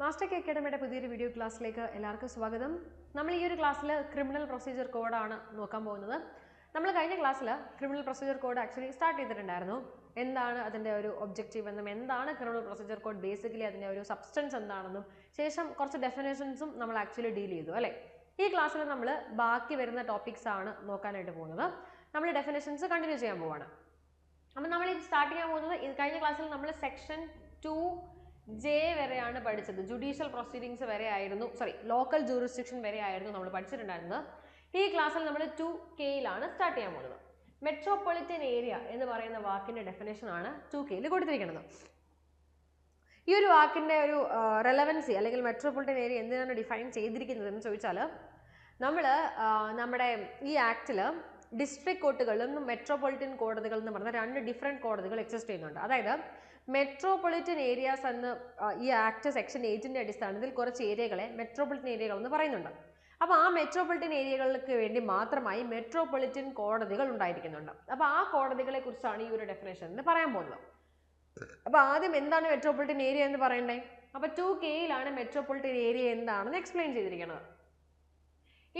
Master K അക്കാഡമിയുടെ പുതിയൊരു video ക്ലാസ്സിലേക്ക് എല്ലാവർക്കും സ്വാഗതം. നമ്മൾ ഈ ഒരു ക്ലാസ്സിൽ ക്രിമിനൽ പ്രൊസീജിയർ കോഡാണ് നോക്കാൻ പോകുന്നത്. നമ്മൾ കഴിഞ്ഞ ക്ലാസ്സിൽ criminal procedure code actually start ചെയ്തിട്ടുണ്ടായിരുന്നു. എന്താണ് അതിന്റെ ഒരു ഒബ്ജക്റ്റീവ് എന്നും എന്താണ് ക്രിമിനൽ പ്രൊസീജിയർ കോഡ് ബേസിക്കലി അതിന്റെ ഒരു സബ്സ്റ്റൻസ് എന്താണെന്നും ശേഷം കുറച്ച് ഡെഫിനേഷൻസും നമ്മൾ ആക്ച്വലി ഡീൽ ചെയ്തു അല്ലേ? ഈ ക്ലാസ്സിൽ നമ്മൾ ബാക്കി വരുന്ന ടോപ്പിക്സ് ആണ് നോക്കാനായിട്ട് പോകുന്നത്. നമ്മൾ ഡെഫിനേഷൻസ് കണ്ടിന്യൂ ചെയ്യാൻ പോവാണ്. അപ്പം നമ്മൾ ഇത് സ്റ്റാർട്ട് ചെയ്യാൻ പോകുന്നത് കഴിഞ്ഞ ക്ലാസ്സിൽ നമ്മൾ സെക്ഷൻ ടു ജെ വരെയാണ് പഠിച്ചത്. ജുഡീഷ്യൽ പ്രൊസീഡിങ്സ് വരെ ആയിരുന്നു. സോറി ലോക്കൽ ജൂറിസ്ഡിക്ഷൻ വരെ ആയിരുന്നു നമ്മൾ പഠിച്ചിട്ടുണ്ടായിരുന്നത്. ഈ ക്ലാസ്സിൽ നമ്മൾ ടു കെയിലാണ് സ്റ്റാർട്ട് ചെയ്യാൻ പോകുന്നത്. മെട്രോപൊളിറ്റൻ ഏരിയ എന്ന് പറയുന്ന വാക്കിന്റെ ഡെഫിനേഷൻ ആണ് ടു കെയിൽ കൊടുത്തിരിക്കുന്നത്. ഈ ഒരു വാക്കിന്റെ ഒരു റെലവൻസി അല്ലെങ്കിൽ മെട്രോപൊളിറ്റൻ ഏരിയ എന്തിനാണ് ഡിഫൈൻ ചെയ്തിരിക്കുന്നത് എന്ന് ചോദിച്ചാൽ നമ്മൾ നമ്മുടെ ഈ ആക്ടിൽ ഡിസ്ട്രിക്ട് കോർട്ടുകളും മെട്രോപൊളിറ്റൻ കോടതികൾ എന്ന് പറഞ്ഞ രണ്ട് ഡിഫറെന്റ് കോടതികൾ എക്സിസ്റ്റ് ചെയ്യുന്നുണ്ട്. അതായത് മെട്രോപൊളിറ്റൻ ഏരിയാസ് എന്ന് ഈ ആക്ട് സെക്ഷൻ എയ്റ്റിന്റെ അടിസ്ഥാനത്തിൽ കുറച്ച് ഏരിയകളെ മെട്രോപൊളിറ്റൻ ഏരിയകൾ എന്ന് പറയുന്നുണ്ട്. അപ്പോൾ ആ മെട്രോപൊളിറ്റൻ ഏരിയകൾക്ക് വേണ്ടി മാത്രമായി മെട്രോപൊളിറ്റൻ കോടതികൾ ഉണ്ടായിരിക്കുന്നുണ്ട്. അപ്പോൾ ആ കോടതികളെ കുറിച്ചാണ് ഈ ഒരു ഡെഫിനേഷനിൽ പറയാൻ പോകുന്നത്. അപ്പോൾ ആദ്യം എന്താണ് മെട്രോപൊളിറ്റൻ ഏരിയ എന്ന് പറയണ്ടേ? അപ്പോൾ ടു കെയിലാണ് മെട്രോപൊളിറ്റൻ ഏരിയ എന്താണെന്ന് എക്സ്പ്ലെയിൻ ചെയ്തിരിക്കുന്നത്.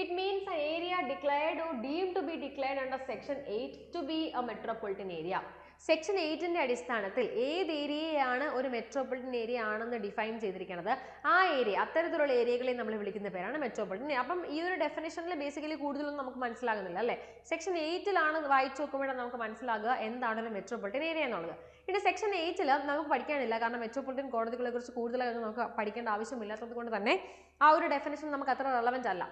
It means a area declared or deem to be declared under section 8 two B a metropolitan area. Section എയ്റ്റിന്റെ അടിസ്ഥാനത്തിൽ ഏത് ഏരിയയാണ് ഒരു മെട്രോപൊളിറ്റൻ ഏരിയ ആണെന്ന് ഡിഫൈൻ ചെയ്തിരിക്കുന്നത്? ആ ഏരിയ അത്തരത്തിലുള്ള ഏരിയകളെ നമ്മൾ വിളിക്കുന്ന പേരാണ് മെട്രോപൊളിറ്റൻ അപ്പം ഈ ഒരു ഡെഫിനേഷനിൽ ബേസിക്കലി കൂടുതലൊന്നും നമുക്ക് മനസ്സിലാകുന്നില്ല അല്ലേ? സെക്ഷൻ എയ്റ്റിലാണ് വായിച്ചു നോക്കുമ്പോഴാണ് നമുക്ക് മനസ്സിലാകുക എന്താണ് ഒരു മെട്രോപൊളിറ്റൻ ഏരിയ എന്നുള്ളത്. ഇനി സെക്ഷൻ എയ്റ്റിൽ നമുക്ക് പഠിക്കാനില്ല. കാരണം മെട്രോപൊളിറ്റൻ കോടതികളെ കൂടുതലായി നമുക്ക് പഠിക്കേണ്ട ആവശ്യമില്ലാത്തത് കൊണ്ട് തന്നെ ആ ഒരു ഡെഫിനേഷൻ നമുക്ക് അത്ര റെലവന്റ് അല്ല.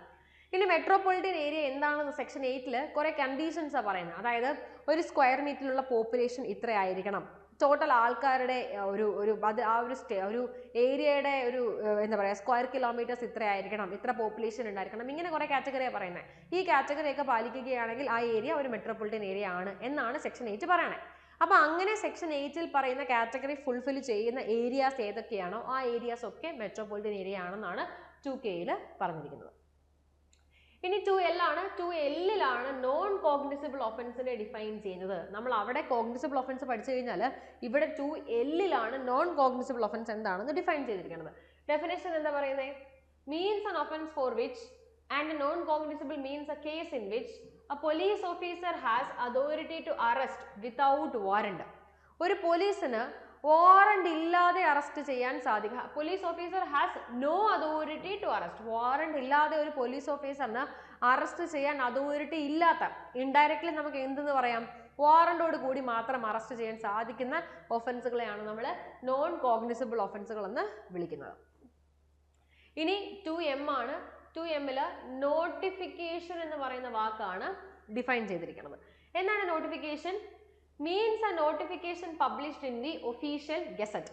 ഇനി മെട്രോപൊളിറ്റൻ ഏരിയ എന്താണെന്ന് സെക്ഷൻ എയ്റ്റിൽ കുറേ കണ്ടീഷൻസാണ് പറയുന്നത് അതായത് ഒരു സ്ക്വയർ മീറ്ററിലുള്ള പോപ്പുലേഷൻ ഇത്രയായിരിക്കണം. ടോട്ടൽ ആൾക്കാരുടെ ഒരു ഒരു അത് ആ ഒരു സ്റ്റേ ഒരു ഏരിയയുടെ ഒരു എന്താ പറയുക സ്ക്വയർ കിലോമീറ്റേഴ്സ് ഇത്രയായിരിക്കണം. ഇത്ര പോപ്പുലേഷൻ ഉണ്ടായിരിക്കണം. ഇങ്ങനെ കുറേ കാറ്റഗറിയാണ് പറയുന്നത് ഈ കാറ്റഗറിയൊക്കെ പാലിക്കുകയാണെങ്കിൽ ആ ഏരിയ ഒരു മെട്രോപൊളിറ്റൻ ഏരിയ ആണ് എന്നാണ് സെക്ഷൻ എയ്റ്റ് പറയണത് അപ്പോൾ അങ്ങനെ സെക്ഷൻ എയ്റ്റിൽ പറയുന്ന കാറ്റഗറി ഫുൾഫിൽ ചെയ്യുന്ന ഏരിയാസ് ഏതൊക്കെയാണോ ആ ഏരിയാസ് ഒക്കെ മെട്രോപൊളിറ്റൻ ഏരിയ ആണെന്നാണ് ടു കെയിൽ പറഞ്ഞിരിക്കുന്നത്. ഇനി ടു എൽ ആണ്. ടു എല്ലിലാണ് നോൺ കോഗ്നിസിബിൾ ഒഫൻസിനെ ഡിഫൈൻ ചെയ്യുന്നത്. നമ്മൾ അവിടെ കോഗ്നിസിബിൾ ഒഫൻസ് പഠിച്ചു കഴിഞ്ഞാൽ ഇവിടെ ടു എല്ലിലാണ് നോൺ കോഗ്നിസിബിൾ ഒഫൻസ് എന്താണെന്ന് ഡിഫൈൻ ചെയ്തിരിക്കുന്നത് ഡെഫിനേഷൻ എന്താ പറയുന്നത് means an offence for which and non cognizable means a case in which a police officer has authority to arrest without warrant ഒരു പോലീസിന് വാറണ്ട് ഇല്ലാതെ അറസ്റ്റ് ചെയ്യാൻ സാധിക്കുക police officer has no authority to arrest warrant ഇല്ലാതെ ഒരു police ഓഫീസറിന് arrest ചെയ്യാൻ authority ഇല്ലാത്ത ഇൻഡയറക്ട്ലി നമുക്ക് എന്തെന്ന് പറയാം? വാറണ്ടോട് കൂടി മാത്രം അറസ്റ്റ് ചെയ്യാൻ സാധിക്കുന്ന ഒഫൻസുകളെയാണ് നമ്മൾ നോൺ കോഗ്നിസിബിൾ ഒഫൻസുകൾ എന്ന് വിളിക്കുന്നത്. ഇനി ടു എം ആണ്. ടു എമ്മിൽ നോട്ടിഫിക്കേഷൻ എന്ന് പറയുന്ന വാക്കാണ് ഡിഫൈൻ ചെയ്തിരിക്കുന്നത്. എന്താണ് notification means a notification published in the official gazette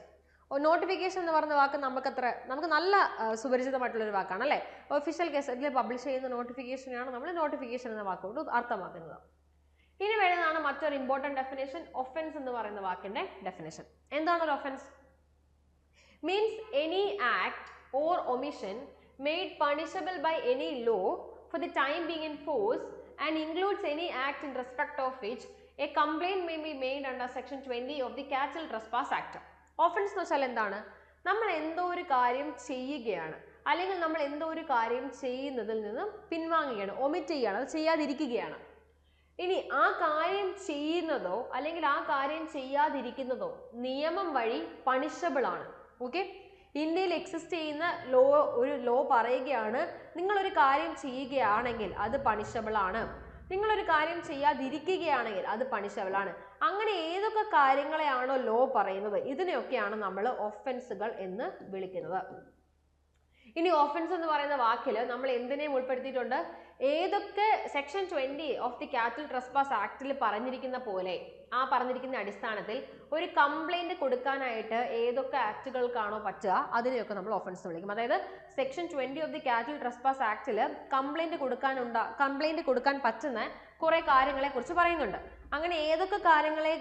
notification എന്ന് പറഞ്ഞ വാക്ക് നമുക്കത്ര നമുക്ക് നല്ല സുപരിചിതമായിട്ടുള്ളൊരു വാക്കാണ് അല്ലേ? ഒഫീഷ്യൽ ഗസറ്റിൽ പബ്ലിഷ് ചെയ്യുന്ന നോട്ടിഫിക്കേഷനാണ് നമ്മൾ നോട്ടിഫിക്കേഷൻ എന്ന വാക്കുകൊണ്ട് അർത്ഥമാക്കുന്നത്. ഇനി വരുന്നതാണ് മറ്റൊരു ഇമ്പോർട്ടന്റ് ഡെഫിനേഷൻ ഒഫൻസ് എന്ന് പറയുന്ന വാക്കിന്റെ ഡെഫിനേഷൻ എന്താണ് ഒരു offence means any act or omission made punishable by any law for the time being in force and includes any act in respect of which a complaint may be made under section 20 of the Cattle Trespass act offence എന്ന് വെച്ചാൽ എന്താണ്? നമ്മൾ എന്തോ ഒരു കാര്യം ചെയ്യുകയാണ്. അല്ലെങ്കിൽ നമ്മൾ എന്തോ ഒരു കാര്യം ചെയ്യുന്നതിൽ നിന്ന് പിൻവാങ്ങുകയാണ് ഒമിറ്റ് ചെയ്യുകയാണ് അത് ചെയ്യാതിരിക്കുകയാണ്. ഇനി ആ കാര്യം ചെയ്യുന്നതോ അല്ലെങ്കിൽ ആ കാര്യം ചെയ്യാതിരിക്കുന്നതോ നിയമം വഴി പണിഷബിൾ ആണ്. ഓക്കെ ഇന്ത്യയിൽ എക്സിസ്റ്റ് ചെയ്യുന്ന ലോ ഒരു ലോ പറയുകയാണ് നിങ്ങളൊരു കാര്യം ചെയ്യുകയാണെങ്കിൽ അത് പണിഷബിൾ ആണ്. നിങ്ങളൊരു കാര്യം ചെയ്യാതിരിക്കുകയാണെങ്കിൽ അത് പണിഷബിൾ ആണ്. അങ്ങനെ ഏതൊക്കെ കാര്യങ്ങളെയാണോ ലോ പറയുന്നത് ഇതിനെയൊക്കെയാണ് നമ്മൾ ഒഫൻസുകൾ എന്ന് വിളിക്കുന്നത്. ഇനി ഓഫൻസ് എന്ന് പറയുന്ന വാക്കിൽ നമ്മൾ എന്തിനേയും ഉൾപ്പെടുത്തിയിട്ടുണ്ട്? ഏതൊക്കെ section twenty of the cattle trespass ആക്ടിൽ പറഞ്ഞിരിക്കുന്ന പോലെ ആ പറഞ്ഞിരിക്കുന്ന അടിസ്ഥാനത്തിൽ ഒരു കംപ്ലൈന്റ് കൊടുക്കാനായിട്ട് ഏതൊക്കെ ആക്ടുകൾക്കാണോ പറ്റുക അതിനെയൊക്കെ നമ്മൾ ഒഫൻസ് വിളിക്കും. അതായത് section twenty of the capital trespass ആക്ടിൽ complaint കൊടുക്കാനുണ്ട കംപ്ലൈന്റ് കൊടുക്കാൻ പറ്റുന്ന കുറെ കാര്യങ്ങളെ കുറിച്ച് പറയുന്നുണ്ട്. അങ്ങനെ ഏതൊക്കെ കാര്യങ്ങളെ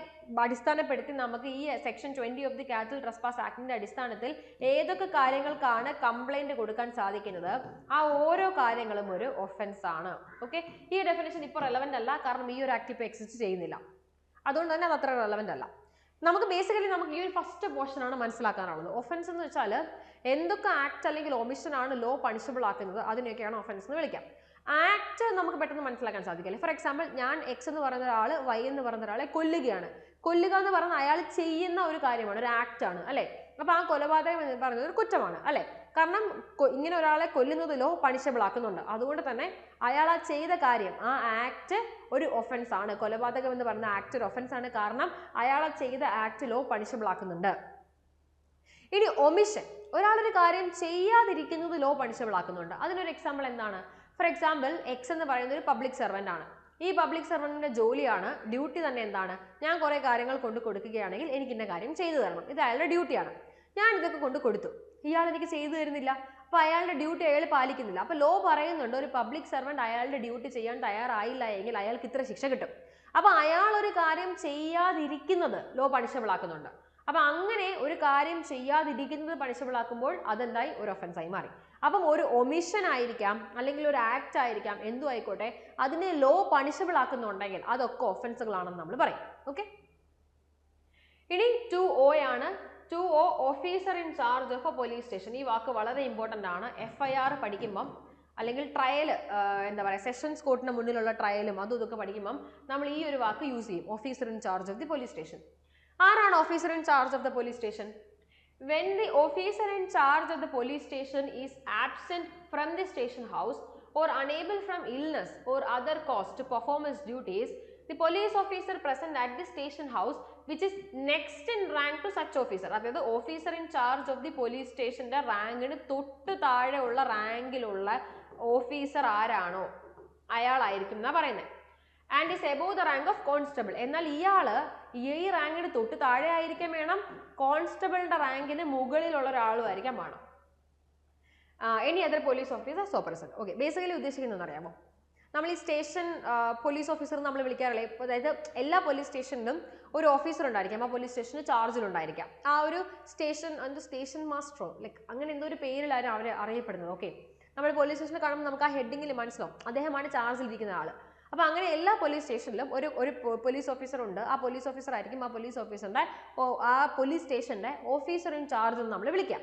അടിസ്ഥാനപ്പെടുത്തി നമുക്ക് ഈ section twenty of the capital trespass ആക്ടിന്റെ അടിസ്ഥാനത്തിൽ ഏതൊക്കെ കാര്യങ്ങൾക്കാണ് കംപ്ലൈന്റ് കൊടുക്കാൻ സാധിക്കുന്നത്? ആ ഓരോ കാര്യങ്ങളും ഒരു ഒഫൻസ് ആണ്. ഓക്കെ ഈ ഡെഫിനേഷൻ ഇപ്പോൾ റെലവെന്റ് അല്ല. കാരണം ഈ ഒരു ആക്ട് ഇപ്പോൾ എക്സിസ്റ്റ് ചെയ്യുന്നില്ല. അതുകൊണ്ട് തന്നെ അത് അത്ര റെലവെന്റ് അല്ല. നമുക്ക് ബേസിക്കലി നമുക്ക് ഈ ഒരു ഫസ്റ്റ് പോർഷൻ ആണ് മനസ്സിലാക്കാനുള്ളത്. ഒഫൻസ് എന്ന് വെച്ചാൽ എന്തൊക്കെ ആക്ട് അല്ലെങ്കിൽ ഒമിഷൻ ആണ് ലോ പണിഷബിൾ ആക്കുന്നത് അതിനെയൊക്കെയാണ് ഒഫൻസ് എന്ന് വിളിക്കാം. ആക്ട് നമുക്ക് പെട്ടെന്ന് മനസ്സിലാക്കാൻ സാധിക്കില്ല. ഫോർ എക്സാമ്പിൾ ഞാൻ എക്സ് എന്ന് പറയുന്ന ഒരാൾ വൈ എന്ന് പറയുന്ന ഒരാളെ കൊല്ലുകയാണ്. കൊല്ലുക എന്ന് പറഞ്ഞാൽ അയാൾ ചെയ്യുന്ന ഒരു കാര്യമാണ് ഒരു ആക്ട് ആണ് അല്ലേ? അപ്പൊ ആ കൊലപാതകം എന്ന് പറയുന്നത് ഒരു കുറ്റമാണ് അല്ലേ? കാരണം ഇങ്ങനെ ഒരാളെ കൊല്ലുന്നതിലോ പണിഷബിൾ ആക്കുന്നുണ്ട്. അതുകൊണ്ട് തന്നെ അയാൾ ആ ചെയ്ത കാര്യം ആ ആക്ട് ഒരു ഒഫൻസ് ആണ്. കൊലപാതകം എന്ന് പറയുന്ന ആക്ട് ഒരു ഒഫൻസ് ആണ്. കാരണം അയാൾ ആ ചെയ്ത ആക്ട് ലോ പണിഷബിൾ ആക്കുന്നുണ്ട്. ഇനി ഒമിഷൻ ഒരാളൊരു കാര്യം ചെയ്യാതിരിക്കുന്നത് ലോ പണിഷബിൾ ആക്കുന്നുണ്ട്. അതിനൊരു എക്സാമ്പിൾ എന്താണ്? ഫോർ എക്സാമ്പിൾ എക്സ് എന്ന് പറയുന്ന ഒരു പബ്ലിക് സെർവന്റ് ആണ്. ഈ പബ്ലിക് സർവന്റിന്റെ ജോലിയാണ് ഡ്യൂട്ടി തന്നെ എന്താണ്? ഞാൻ കുറേ കാര്യങ്ങൾ കൊണ്ട് കൊടുക്കുകയാണെങ്കിൽ എനിക്ക് ഇന്ന കാര്യം ചെയ്തു തരണം. ഇത് അയാളുടെ ഡ്യൂട്ടിയാണ് ഞാൻ ഇതൊക്കെ കൊണ്ട് കൊടുത്തു. ഇയാൾ എനിക്ക് ചെയ്തു തരുന്നില്ല. അപ്പോൾ അയാളുടെ ഡ്യൂട്ടി അയാൾ പാലിക്കുന്നില്ല. അപ്പോൾ ലോ പറയുന്നുണ്ട് ഒരു പബ്ലിക് സെർവന്റ് അയാളുടെ ഡ്യൂട്ടി ചെയ്യാൻ തയ്യാറായില്ല എങ്കിൽ അയാൾക്ക് ഇത്ര ശിക്ഷ കിട്ടും. അപ്പോൾ അയാൾ ഒരു കാര്യം ചെയ്യാതിരിക്കുന്നത് ലോ പണിഷബിൾ ആക്കുന്നുണ്ട്. അപ്പൊ അങ്ങനെ ഒരു കാര്യം ചെയ്യാതിരിക്കുന്നത് പണിഷബിൾ ആക്കുമ്പോൾ അതെന്തായി? ഒരു ഒഫൻസായി മാറി. അപ്പം ഒരു ഒമിഷൻ ആയിരിക്കാം അല്ലെങ്കിൽ ഒരു ആക്ട് ആയിരിക്കാം എന്തു ആയിക്കോട്ടെ അതിനെ ലോ പണിഷബിൾ ആക്കുന്നുണ്ടെങ്കിൽ അതൊക്കെ ഒഫൻസുകളാണെന്ന് നമ്മൾ പറയും. ഓക്കെ ഇനി ടു ഒ ആണ്. Two o officer in charge of a police station ഈ വാക്ക് വളരെ ഇമ്പോർട്ടന്റ് ആണ്. എഫ് ഐ ആർ പഠിക്കുമ്പം അല്ലെങ്കിൽ ട്രയൽ എന്താ പറയുക സെഷൻസ് കോർട്ടിന് മുന്നിലുള്ള ട്രയലും അതും ഇതൊക്കെ പഠിക്കുമ്പം നമ്മൾ ഈ ഒരു വാക്ക് യൂസ് ചെയ്യും. Officer in charge of the police station ആരാണ് officer in charge of the police station when the officer in charge of the police station is absent from the station house or unable from illness or other cause to perform his duties the police officer present at the station house which is next in rank to such officer അതായത് officer in charge of the police സ്റ്റേഷന്റെ റാങ്കിന് തൊട്ട് താഴെ ഉള്ള റാങ്കിലുള്ള officer ആരാണോ അയാളായിരിക്കും എന്നാ പറയുന്നത് and is above the rank of constable എന്നാൽ ഇയാൾ ഈ റാങ്കിന് തൊട്ട് താഴെ ആയിരിക്കാൻ വേണം. കോൺസ്റ്റബിളിന്റെ റാങ്കിന് മുകളിലുള്ള ഒരാളും ആയിരിക്കാൻ വേണം. Any other police officer so present okay basically ഉദ്ദേശിക്കുന്നത് അറിയാമോ? നമ്മൾ ഈ സ്റ്റേഷൻ പോലീസ് ഓഫീസർ നമ്മൾ വിളിക്കാറില്ലേ? അതായത് എല്ലാ പോലീസ് സ്റ്റേഷനിലും ഒരു ഓഫീസർ ഉണ്ടായിരിക്കാം. ആ പോലീസ് സ്റ്റേഷന് ചാർജിലുണ്ടായിരിക്കാം ആ ഒരു സ്റ്റേഷൻ എന്തോ സ്റ്റേഷൻ മാസ്റ്ററോ ലൈക്ക് അങ്ങനെ എന്തോ ഒരു പേരിലാണ് അവർ അറിയപ്പെടുന്നത്. ഓക്കെ നമ്മൾ പോലീസ് സ്റ്റേഷനിൽ കാണുമ്പോൾ നമുക്ക് ആ ഹെഡിങ്ങിൽ മനസ്സിലാവും. അദ്ദേഹമാണ് ചാർജിലിരിക്കുന്ന ആൾ അപ്പോൾ അങ്ങനെ എല്ലാ പോലീസ് സ്റ്റേഷനിലും ഒരു ഒരു പോലീസ് ഓഫീസർ ഉണ്ട്. ആ പോലീസ് ഓഫീസർ ആയിരിക്കും ആ പോലീസ് ഓഫീസറിന്റെ ആ പോലീസ് സ്റ്റേഷന്റെ ഓഫീസർ ഇൻ ചാർജ് എന്ന് നമ്മൾ വിളിക്കാം.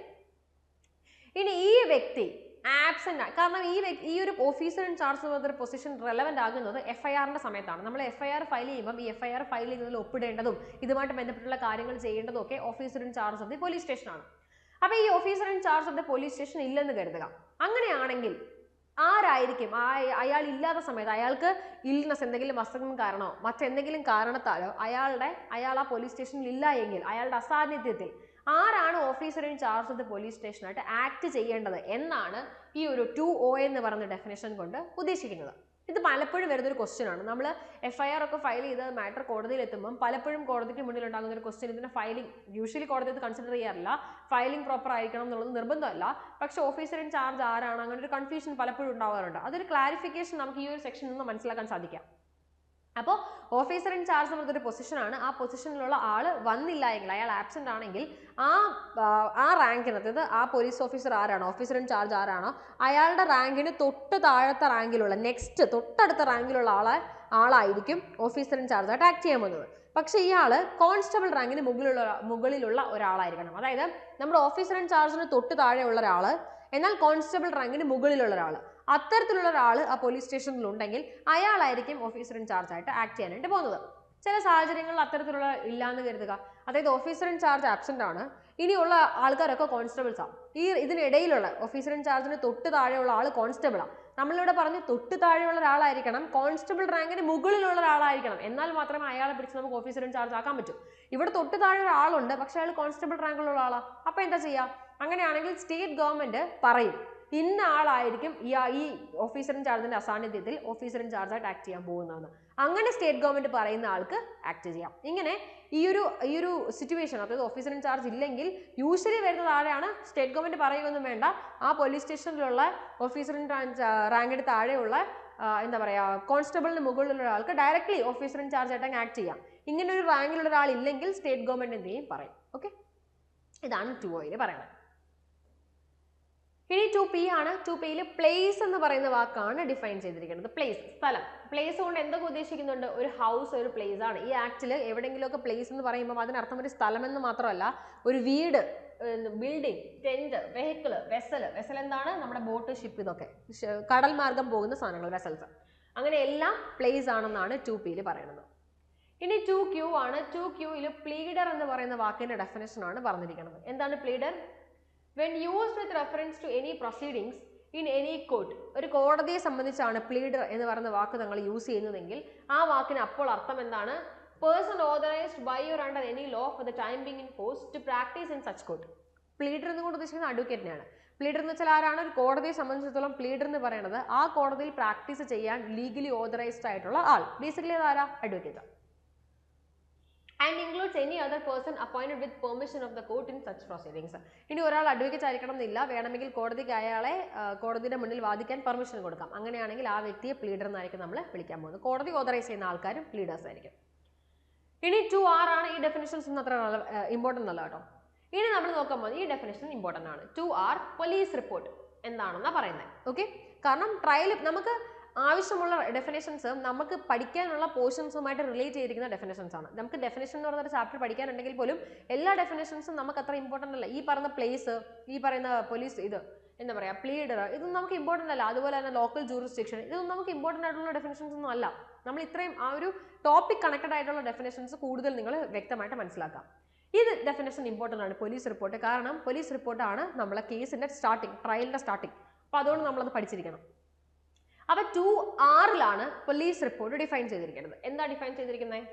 ഇനി ഈ വ്യക്തി ആബ്സെന്റ് കാരണം ഈ ഈ ഒരു ഓഫീസർ ഇൻ ചാർജ് എന്ന് പറഞ്ഞൊരു പൊസിഷൻ റെലവെന്റ് ആകുന്നത് എഫ് ഐ ആറിന്റെ സമയത്താണ്. നമ്മൾ എഫ് ഐ ആർ ഫയൽ ചെയ്യുമ്പോൾ ഈ എഫ് ഐ ആർ ഫയൽ ചെയ്യുന്നതിൽ ഒപ്പിടേണ്ടതും ഇതുമായിട്ട് ബന്ധപ്പെട്ടുള്ള കാര്യങ്ങൾ ചെയ്യേണ്ടതും ഒക്കെ officer in charge of the police സ്റ്റേഷനാണ് അപ്പോൾ ഈ officer in charge of the police station ഇല്ലെന്ന് കരുതുക. അങ്ങനെയാണെങ്കിൽ ആരായിരിക്കും? ആ അയാൾ ഇല്ലാത്ത സമയത്ത് അയാൾക്ക് ഇൽനെസ് എന്തെങ്കിലും അസുഖം കാരണമോ മറ്റെന്തെങ്കിലും കാരണത്താലോ അയാളുടെ അയാൾ ആ പോലീസ് സ്റ്റേഷനിൽ ഇല്ല എങ്കിൽ അയാളുടെ അസാന്നിധ്യത്തിൽ ആരാണ് officer in charge of the police സ്റ്റേഷനായിട്ട് act ചെയ്യേണ്ടത്? എന്നാണ് ഈ ഒരു ടു ഒ എന്ന് പറയുന്ന ഡെഫിനേഷൻ കൊണ്ട് ഉദ്ദേശിക്കുന്നത്. ഇത് പലപ്പോഴും വരുന്നൊരു ക്വസ്റ്റ്യൻ ആണ്. നമ്മൾ എഫ് ഐ ആർ ഒക്കെ ഫയൽ ചെയ്ത് മാറ്റർ കോടതിയിൽ എത്തുമ്പം പലപ്പോഴും കോടതിക്ക് മുന്നിൽ ഉണ്ടാകുന്ന ഒരു ക്വസ്റ്റ്യൻ ഇതിന്റെ ഫയലിംഗ് യൂഷ്വലി കോടതി ഇത് കൺസിഡർ ചെയ്യാറില്ല. ഫയലിംഗ് പ്രോപ്പർ ആയിരിക്കണം എന്നുള്ളത് നിർബന്ധമല്ല. പക്ഷേ ഓഫീസർ ഇൻ ചാർജ് ആരാണ്? അങ്ങനെ ഒരു കൺഫ്യൂഷൻ പലപ്പോഴും ഉണ്ടാവാറുണ്ട്. അതൊരു ക്ലാരിഫിക്കേഷൻ നമുക്ക് ഈ ഒരു സെക്ഷനിൽ നിന്ന് മനസ്സിലാക്കാൻ സാധിക്കാം. അപ്പോൾ ഓഫീസർ ഇൻ ചാർജ് എന്നുള്ളൊരു പൊസിഷനാണ് ആ പൊസിഷനിലുള്ള ആൾ വന്നില്ല എങ്കിൽ അയാൾ ആബ്സെന്റ് ആണെങ്കിൽ ആ ആ, റാങ്കിന് അതായത് ആ പോലീസ് ഓഫീസർ ആരാണോ ഓഫീസർ ഇൻ ചാർജ് ആരാണോ അയാളുടെ റാങ്കിന് തൊട്ട് താഴത്തെ റാങ്കിലുള്ള നെക്സ്റ്റ് തൊട്ടടുത്ത റാങ്കിലുള്ള ആളെ ആളായിരിക്കും ഓഫീസർ ഇൻ ചാർജ് ആയിട്ട് ആക്ട് ചെയ്യാൻ പോകുന്നത്. പക്ഷേ ഇയാൾ കോൺസ്റ്റബിൾ റാങ്കിന് മുകളിലുള്ള മുകളിലുള്ള ഒരാളായിരിക്കണം. അതായത് നമ്മുടെ ഓഫീസർ ഇൻ ചാർജിന് തൊട്ട് താഴെയുള്ള ഒരാൾ എന്നാൽ കോൺസ്റ്റബിൾ റാങ്കിന് മുകളിലുള്ള ഒരാൾ അത്തരത്തിലുള്ള ഒരാൾ ആ പോലീസ് സ്റ്റേഷനിൽ ഉണ്ടെങ്കിൽ അയാളായിരിക്കും ഓഫീസർ ഇൻ ചാർജ് ആയിട്ട് ആക്ട് ചെയ്യാനായിട്ട് പോകുന്നത്. ചില സാഹചര്യങ്ങളിൽ അത്തരത്തിലുള്ള ഇല്ല എന്ന് കരുതുക. അതായത് ഓഫീസർ ഇൻ ചാർജ് ആബ്സെന്റ് ആണ്. ഇനിയുള്ള ആൾക്കാരൊക്കെ കോൺസ്റ്റബിൾസ് ആണ് ഈ ഇതിനിടയിലുള്ള ഓഫീസർ ഇൻ ചാർജിന് തൊട്ട് താഴെയുള്ള ആൾ കോൺസ്റ്റബിളാണ് നമ്മളിവിടെ പറഞ്ഞു തൊട്ട് താഴെയുള്ള ഒരാളായിരിക്കണം കോൺസ്റ്റബിൾ റാങ്കിന് മുകളിലുള്ള ഒരാളായിരിക്കണം. എന്നാൽ മാത്രമേ അയാളെ പിടിച്ച് നമുക്ക് ഓഫീസർ ഇൻ ചാർജ് ആക്കാൻ പറ്റൂ. ഇവിടെ തൊട്ട് താഴെ ഒരാളുണ്ട് പക്ഷെ അയാൾ കോൺസ്റ്റബിൾ റാങ്കിലുള്ള ആളാണ് അപ്പോൾ എന്താ ചെയ്യുക അങ്ങനെയാണെങ്കിൽ സ്റ്റേറ്റ് ഗവൺമെന്റ് പറയും ഇന്ന ആളായിരിക്കും ഈ ഈ ഓഫീസർ ഇൻ ചാർജിന്റെ അസാന്നിധ്യത്തിൽ ഓഫീസർ ഇൻ ചാർജായിട്ട് ആക്ട് ചെയ്യാൻ പോകുന്നതെന്ന്. അങ്ങനെ സ്റ്റേറ്റ് ഗവൺമെന്റ് പറയുന്ന ആൾക്ക് ആക്ട് ചെയ്യാം. ഇങ്ങനെ ഈ ഒരു ഈ ഒരു സിറ്റുവേഷൻ അതായത് ഓഫീസർ ഇൻ ചാർജ് ഇല്ലെങ്കിൽ യൂഷ്വലി വരുന്നത് ആരെയാണ്? സ്റ്റേറ്റ് ഗവൺമെന്റ് പറയുകയൊന്നും വേണ്ട. ആ പോലീസ് സ്റ്റേഷനിലുള്ള ഓഫീസർ റാങ്കിന് താഴെയുള്ള എന്താ പറയുക കോൺസ്റ്റബിളിന് മുകളിലുള്ള ഒരാൾക്ക് ഡയറക്ട്ലി ഓഫീസർ ഇൻ ചാർജ് ആയിട്ട് ആക്ട് ചെയ്യാം. ഇങ്ങനെ ഒരു റാങ്കിലുള്ള ഒരാൾ ഇല്ലെങ്കിൽ സ്റ്റേറ്റ് ഗവൺമെന്റ് എന്ത് ചെയ്യും? പറയും. ഓക്കെ ഇതാണ് ടു ഓയിൽ പറയുന്നത്. ഇനി ടു പി ആണ്. ടു പിയിൽ പ്ലേസ് എന്ന് പറയുന്ന വാക്കാണ് ഡിഫൈൻ ചെയ്തിരിക്കുന്നത്. പ്ലേസ് സ്ഥലം. പ്ലേസ് കൊണ്ട് എന്തൊക്കെ ഉദ്ദേശിക്കുന്നുണ്ട്? ഒരു ഹൗസ് ഒരു പ്ലേസ് ആണ്. ഈ ആക്ടിൽ എവിടെയെങ്കിലുമൊക്കെ പ്ലേസ് എന്ന് പറയുമ്പോൾ അതിനർത്ഥം ഒരു സ്ഥലം എന്ന് മാത്രമല്ല ഒരു വീട് building tent vehicle vessel vessel എന്താണ്? നമ്മുടെ ബോട്ട് ഷിപ്പ് ഇതൊക്കെ. കടൽ മാർഗം പോകുന്ന സാധനങ്ങൾ വെസൽസ് അങ്ങനെ എല്ലാം പ്ലേസ് ആണെന്നാണ് ടു പിയിൽ പറയുന്നത്. ഇനി ടു ക്യൂ ആണ്. ടു ക്യൂയിൽ പ്ലീഡർ എന്ന് പറയുന്ന വാക്കിന്റെ ഡെഫിനേഷൻ ആണ് പറഞ്ഞിരിക്കുന്നത്. എന്താണ് pleader when used with reference to any proceedings in any court ഒരു കോടതിയെ സംബന്ധിച്ചാണ് പ്ലീഡർ എന്ന് പറയുന്ന വാക്ക് നിങ്ങൾ യൂസ് ചെയ്യുന്നതെങ്കിൽ ആ വാക്കിന് അപ്പോൾ അർത്ഥം എന്താണ് person authorised by your under any law for the time being in force to practise in such court pleader എന്ന് കൊണ്ട് ഉദ്ദേശിക്കുന്നത് അഡ്വക്കേറ്റിനെയാണ് പ്ലീഡർ എന്ന് വെച്ചാൽ ആരാണ്? ഒരു കോടതിയെ സംബന്ധിച്ചിടത്തോളം പ്ലീഡർ എന്ന് പറയുന്നത് ആ കോടതിയിൽ പ്രാക്ടീസ് ചെയ്യാൻ ലീഗലി ഓതറൈസ്ഡ് ആയിട്ടുള്ള ആൾ. ബേസിക്കലി അത് ആരാ? Advocate and includes any other person appointed with permission of the court in such proceedings ഇനി ഒരാൾ അഡ്വക്കേറ്റ് ആയിരിക്കണം എന്നില്ല വേണമെങ്കിൽ കോടതിക്ക് അയാളെ കോടതിയുടെ മുന്നിൽ വാദിക്കാൻ പെർമിഷൻ കൊടുക്കാം. അങ്ങനെയാണെങ്കിൽ ആ വ്യക്തിയെ പ്ലീഡർ എന്നായിരിക്കും നമ്മൾ വിളിക്കാൻ പോകുന്നത്. കോടതി ഓതറൈസ് ചെയ്യുന്ന ആൾക്കാരും പ്ലീഡേഴ്സ് ആയിരിക്കും. ഇനി ടു ആർ ആണ്. ഈ ഡെഫിനേഷൻസ് ഒന്നും അത്ര ഇമ്പോർട്ടന്റ് അല്ല കേട്ടോ. ഇനി നമ്മൾ പോകുന്നത് ഈ ഡെഫിനേഷൻ ഇമ്പോർട്ടന്റ് ആണ്. ടു ആർ പോലീസ് റിപ്പോർട്ട് എന്താണെന്നാണ് പറയുന്നത്. ഓക്കെ കാരണം ട്രയൽ നമുക്ക് ആവശ്യമുള്ള ഡെഫിനേഷൻസ് നമുക്ക് പഠിക്കാനുള്ള പോർഷൻസുമായിട്ട് റിലേറ്റ് ചെയ്തിരിക്കുന്ന ഡെഫിനേഷൻസ് ആണ്. നമുക്ക് ഡെഫിനേഷൻ എന്ന് പറയുന്ന ഒരു ചാപ്റ്റർ പഠിക്കാനുണ്ടെങ്കിൽ പോലും എല്ലാ ഡെഫിനേഷൻസും നമുക്ക് അത്ര ഇമ്പോർട്ടന്റ് അല്ല. ഈ പറയുന്ന പ്ലേസ് ഈ പറയുന്ന പോലീസ് ഇത് എന്താ പറയുക പ്ലീഡർ ഇതൊന്നും നമുക്ക് ഇമ്പോർട്ടന്റ് അല്ല. അതുപോലെ തന്നെ ലോക്കൽ ജൂറിസ്ഡിക്ഷൻ ഇതൊന്നും നമുക്ക് ഇമ്പോർട്ടന്റ് ആയിട്ടുള്ള ഡെഫിനേഷൻസ് ഒന്നും അല്ല. നമ്മൾ ഇത്രയും ആ ഒരു ടോപ്പിക് കണക്റ്റഡ് ആയിട്ടുള്ള ഡെഫിനേഷൻസ് കൂടുതൽ നിങ്ങൾ വ്യക്തമായിട്ട് മനസ്സിലാക്കാം. ഇത് ഡെഫിനേഷൻ ഇമ്പോർട്ടന്റ് ആണ് പോലീസ് റിപ്പോർട്ട് കാരണം പോലീസ് റിപ്പോർട്ടാണ് നമ്മളെ കേസിന്റെ സ്റ്റാർട്ടിങ് ട്രയലിന്റെ സ്റ്റാർട്ടിങ് അപ്പോൾ അതുകൊണ്ട് നമ്മളത് പഠിച്ചിരിക്കണം. അപ്പോൾ ടു ആറിലാണ് പോലീസ് റിപ്പോർട്ട് ഡിഫൈൻ ചെയ്തിരിക്കുന്നത്. എന്താ ഡിഫൈൻ ചെയ്തിരിക്കുന്നത്?